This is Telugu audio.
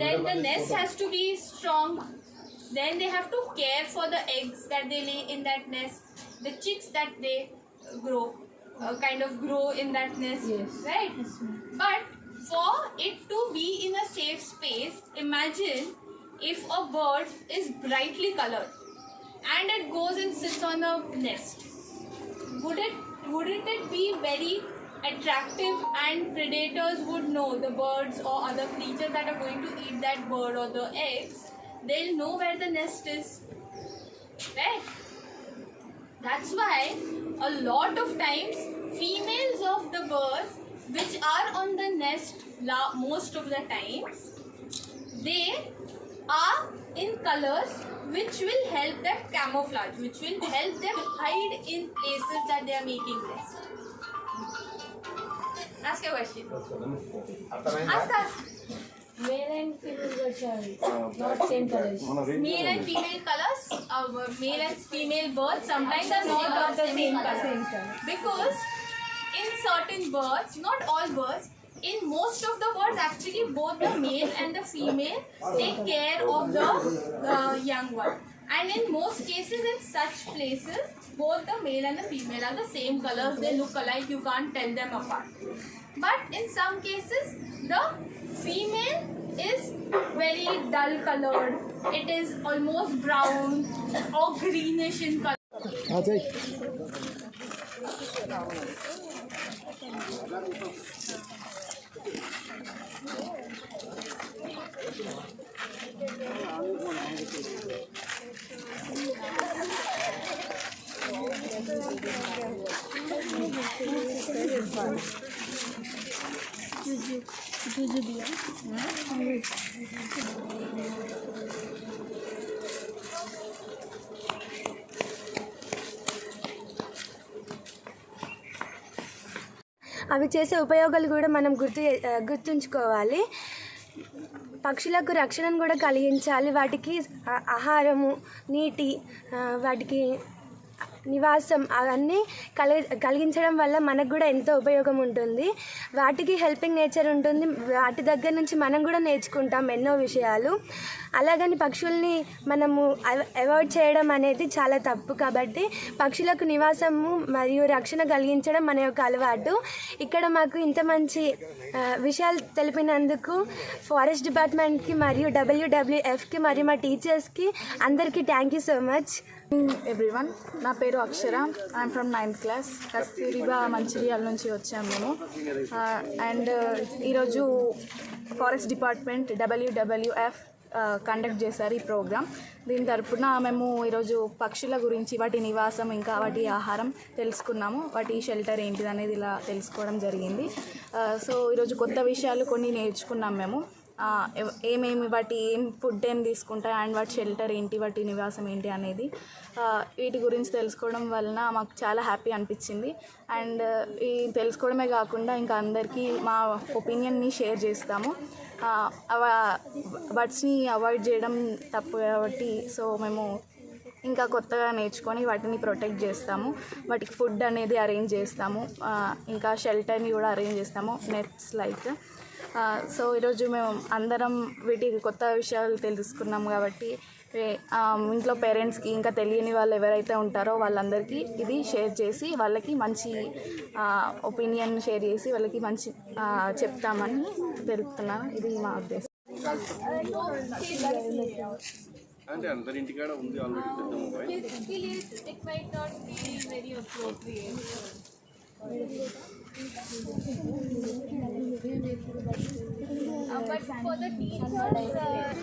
then the nest has to be strong. Then they have to care for the eggs that they lay in that nest. The chicks that they grow uh, kind of grow in that nest Yes. right? But for it to be in a safe space imagine if a bird is brightly colored and it goes and sits on a nest. Would it wouldn't it be very attractive and predators would know the birds or other creatures that are going to eat that bird or the eggs. They'll know where the nest is. Right? That's why a lot of times females of the birds which are on the nest most of the times they are in colors which will help them camouflage, which will help them hide in places that they are making nest. Ask a question. Ask us. Male and female birds are not same colors. Male and female colors, uh, male and female birds sometimes are not of the same color. Same color. Because in certain birds, not all birds, in most of the birds, actually both the male and the female take care of the uh, young one. And in most cases, in such places, both the male and the female are the same colors. They look alike. You can't tell them apart. But in some cases, the female is very dull colored. It is almost brown or greenish in color. అవి చేసే ఉపయోగాలు కూడా మనం గుర్తు గుర్తుంచుకోవాలి. పక్షులకు రక్షణను కూడా కలిగించాలి. వాటికి ఆహారము నీటి వాటికి నివాసం. అవన్నీ కలి కలిగించడం వల్ల మనకు కూడా ఎంతో ఉపయోగం ఉంటుంది. వాటికి హెల్పింగ్ నేచర్ ఉంటుంది. వాటి దగ్గర నుంచి మనం కూడా నేర్చుకుంటాం ఎన్నో విషయాలు. అలాగని పక్షుల్ని మనము అవ- అవాయిడ్ చేయడం అనేది చాలా తప్పు. కాబట్టి పక్షులకు నివాసము మరియు రక్షణ కలిగించడం మన యొక్క అలవాటు. ఇక్కడ మాకు ఇంత మంచి విషయాలు తెలిపినందుకు ఫారెస్ట్ డిపార్ట్మెంట్కి మరియు డబ్ల్యూడబ్ల్యూఎఫ్కి మరియు మా టీచర్స్కి అందరికీ thank you so much everyone నా పేరు Akshara. I'm from ninth class Kasturba Mancherial నుంచి వచ్చాము మేము. Uh, అండ్ uh, ఈరోజు ఫారెస్ట్ డిపార్ట్మెంట్ డబ్ల్యూడబ్ల్యూఎఫ్ కండక్ట్ చేశారు ఈ ప్రోగ్రామ్ దీని తరపున మేము ఈరోజు పక్షుల గురించి వాటి నివాసం ఇంకా వాటి ఆహారం తెలుసుకున్నాము. వాటి షెల్టర్ ఏంటిది అనేది ఇలా తెలుసుకోవడం జరిగింది. Uh, సో ఈరోజు కొత్త విషయాలు కొన్ని నేర్చుకున్నాం మేము. ఏమేమి వాటి ఏం ఫుడ్ ఏం తీసుకుంటాయి అండ్ వాటి షెల్టర్ ఏంటి వాటి నివాసం ఏంటి అనేది వీటి గురించి తెలుసుకోవడం వలన మాకు చాలా హ్యాపీ అనిపించింది. అండ్ ఈ తెలుసుకోవడమే కాకుండా ఇంకా అందరికీ మా ఒపీనియన్ని షేర్ చేస్తాము. బర్డ్స్ని అవాయిడ్ చేయడం తప్పు కాబట్టి సో మేము ఇంకా కొత్తగా నేర్చుకొని వాటిని ప్రొటెక్ట్ చేస్తాము. వాటికి ఫుడ్ అనేది అరేంజ్ చేస్తాము. ఇంకా షెల్టర్ని కూడా అరేంజ్ చేస్తాము. నెట్స్ లైక్ సో ఈరోజు మేము అందరం వీటికి కొత్త విషయాలు తెలుసుకున్నాం కాబట్టి ఇంట్లో పేరెంట్స్కి ఇంకా తెలియని వాళ్ళు ఎవరైతే ఉంటారో వాళ్ళందరికీ ఇది షేర్ చేసి వాళ్ళకి మంచి ఒపీనియన్ షేర్ చేసి వాళ్ళకి మంచి చెప్తామని తెలుపుతున్నాను. ఇది మా ఉద్దేశం. అంటే అందరి ఇంటికాడ ఉంది ఆల్రెడీ పెద్ద mobile Kids, it might not be very appropriate. Uh, but for the teachers, uh,